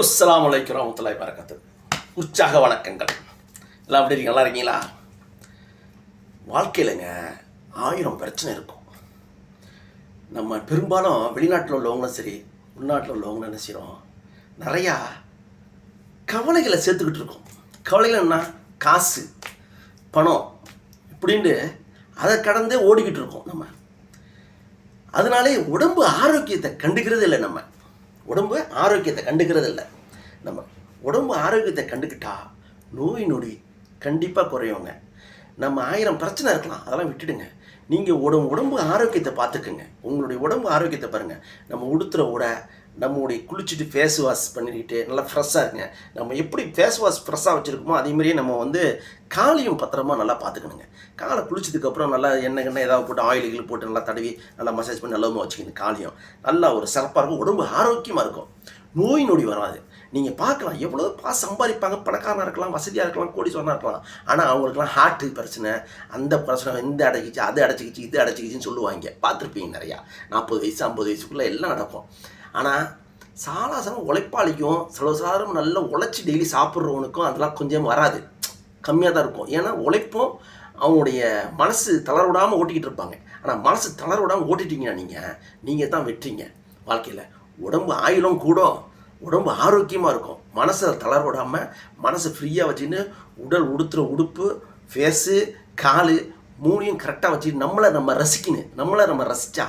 அஸ்லாம் வலைக்கம் வரமத்துல்லாஹி வரகாத்து உற்சாக வணக்கங்கள். எல்லாம் எப்படி நல்லா இருக்கீங்களா? வாழ்க்கையிலங்க ஆயிரம் பிரச்சனை இருக்கும். நம்ம பெரும்பாலும் வெளிநாட்டில் உள்ளவங்களும் சரி உள்நாட்டில் உள்ளவங்களும் என்ன செய்கிறோம் நிறையா கவலைகளை சேர்த்துக்கிட்டு இருக்கோம். கவலைகள் என்ன காசு பணம் இப்படின்ட்டு அதை கடந்தே ஓடிக்கிட்டு இருக்கோம் நம்ம. அதனாலே உடம்பு ஆரோக்கியத்தை கண்டுக்கிறது இல்லை நம்ம. உடம்பு ஆரோக்கியத்தை கண்டுக்கிறது இல்லை நம்ம உடம்பு ஆரோக்கியத்தை கண்டுக்கிட்டா நோய் நொடி கண்டிப்பாக குறையுங்க. நம்ம ஆயிரம் பிரச்சனை இருக்கலாம். அதெல்லாம் விட்டுடுங்க. நீங்கள் உடம்பு உடம்பு ஆரோக்கியத்தை பார்த்துக்குங்க. உங்களுடைய உடம்பு ஆரோக்கியத்தை பாருங்கள் நம்ம உடுத்துகிற உடை நம்மளுடைய குளிச்சுட்டு ஃபேஸ் வாஷ் பண்ணிக்கிட்டு நல்லா ஃப்ரெஷ்ஷாக இருக்குங்க நம்ம எப்படி ஃபேஸ் வாஷ் ஃப்ரெஷ்ஷாக வச்சுருக்கோமோ அதே மாதிரியே நம்ம வந்து காலையும் பத்திரமா நல்லா பார்த்துக்கணுங்க. காலை குளிச்சதுக்கப்புறம் நல்லா எண்ணெய் எண்ணெய் ஏதாவது போட்டு ஆயில்கள் போட்டு நல்லா தடவி நல்லா மசாஜ் பண்ணி நல்லவுமா வச்சுக்கணும் காலையும். நல்லா ஒரு சிறப்பாக இருக்கும். உடம்பு ஆரோக்கியமாக இருக்கும். நோய் நொடி வராது. நீங்கள் பார்க்கலாம். எவ்வளோ பா சம்பாதிப்பாங்க. பணக்காரனாக இருக்கலாம் வசதியாக இருக்கலாம் கோடீஸ்வரனாக இருக்கலாம். ஆனால் அவங்களுக்குலாம் ஹார்ட்டு பிரச்சனை அந்த பிரச்சனை இந்த அடைச்சிச்சு அது அடைச்சிக்கிச்சு இது அடைச்சிக்கிச்சின்னு சொல்லுவாங்க. பார்த்துருப்பீங்க நிறையா. நாற்பது வயசு ஐம்பது வயசுக்குள்ளே எல்லாம் நடக்கும். ஆனால் சாலாசனம் உழைப்பாளிக்கும் சிலசாரம் நல்லா உழைச்சி டெய்லி சாப்பிட்றவனுக்கும் அதெல்லாம் கொஞ்சம் வராது. கம்மியாக தான் இருக்கும். ஏன்னா உழைப்பும் அவங்களுடைய மனசு தளர விடாமல் ஓட்டிக்கிட்டு இருப்பாங்க. ஆனால் மனசு தளர விடாமல் ஓட்டிட்டீங்கன்னா நீங்கள் நீங்கள் தான் வெற்றிங்க. வாழ்க்கையில் உடம்பு ஆயுளும் கூடும். உடம்பு ஆரோக்கியமாக இருக்கும். மனசை தளர விடாமல் மனசை ஃப்ரீயாக வச்சுன்னு உடல் உடுத்துகிற உடுப்பு ஃபேஸு கால் மூணையும் கரெக்டாக வச்சு நம்மளை நம்ம ரசிக்கணும். நம்மளை நம்ம ரசித்தா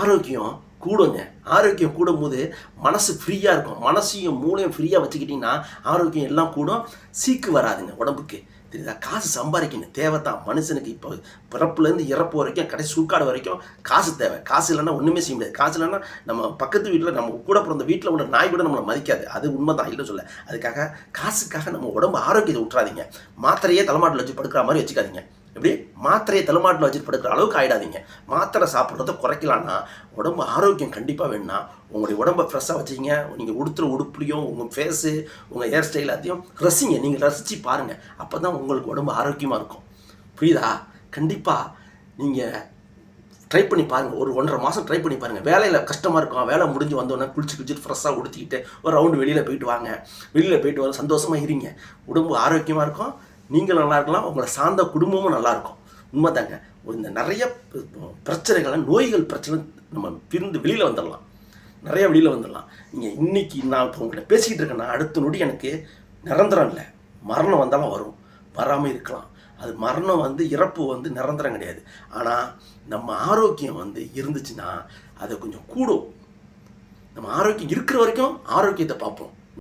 ஆரோக்கியம் கூடுங்க. ஆரோக்கியம் கூடும்போது மனசு ஃப்ரீயாக இருக்கும். மனசையும் மூளையும் ஃப்ரீயாக வச்சுக்கிட்டிங்கன்னா ஆரோக்கியம் எல்லாம் கூடும். சீக்கு வராதுங்க உடம்புக்கு. தெரியுதா? காசு சம்பாதிக்கணும். தேவை தான் மனுஷனுக்கு இப்போ பிறப்புலேருந்து இறப்பு வரைக்கும் கடைசி சூக்காடு வரைக்கும் காசு தேவை. காசு இல்லைன்னா ஒன்றுமே செய்ய முடியாது. காசு இல்லைன்னா நம்ம பக்கத்து வீட்டில் நம்ம கூட பிறந்த வீட்டில் உள்ள நாய் கூட நம்மளை மதிக்காது. அது உண்மை தான் இல்லை சொல்ல. அதுக்காக காசுக்காக நம்ம உடம்பு ஆரோக்கியத்தை விட்டுறாதீங்க மாத்திரையே தலைமாட்டில் வச்சு படுக்கிற மாதிரி வச்சுக்காதீங்க. இப்படி மாத்திரையை தலைமாட்டில் வச்சுட்டு படுக்கிற அளவுக்கு ஆகிடாதீங்க மாத்திரை சாப்பிட்றத குறைக்கலான்னா உடம்பு ஆரோக்கியம் கண்டிப்பாக வேணும்னா உங்களுடைய உடம்பை ஃப்ரெஷ்ஷாக வச்சுக்கிங்க. நீங்கள் உடுத்துற உடுப்புலையும் உங்கள் ஃபேஸு உங்கள் ஹேர் ஸ்டைல் எல்லாத்தையும் ரசிங்க. நீங்கள் ரசித்து பாருங்கள் அப்போ தான் உங்களுக்கு உடம்பு ஆரோக்கியமாக இருக்கும். புரியுதா? கண்டிப்பாக நீங்கள் ட்ரை பண்ணி பாருங்கள் ஒரு ஒன்றரை மாதம் ட்ரை பண்ணி பாருங்கள் வேலையில் கஷ்டமாக இருக்கும். வேலை முடிஞ்சு வந்தோடனே குளிச்சு குளிச்சுட்டு ஃப்ரெஷ்ஷாக உடுத்திக்கிட்டு ஒரு ரவுண்டு வெளியில் போயிட்டு வாங்க. வெளியில் போயிட்டு வர சந்தோஷமாக இருங்க. உடம்பு ஆரோக்கியமாக இருக்கும். நீங்கள் நல்லா இருக்கலாம் உங்களை சார்ந்த குடும்பமும் நல்லா இருக்கும். உண்மைதாங்க. இந்த நிறைய பிரச்சனைகளை நோய்கள் பிரச்சனை நம்ம பிரிந்து வெளியில் வந்துடலாம். நிறைய வெளியில் வந்துடலாம். நீங்கள் இன்னைக்கு நான் இப்போ உங்கள்கிட்ட பேசிக்கிட்டு இருக்கேன்னா அடுத்த நொடி எனக்கு நிரந்தரம் இல்லை. மரணம் வந்தாலும் வரும். வராமல் இருக்கலாம். அது மரணம் வந்து இறப்பு வந்து நிரந்தரம் கிடையாது. ஆனால் நம்ம ஆரோக்கியம் வந்து இருந்துச்சுன்னா அதை கொஞ்சம் கூடும். நம்ம ஆரோக்கியம் இருக்கிற வரைக்கும் ஆரோக்கியத்தை பார்ப்போம்.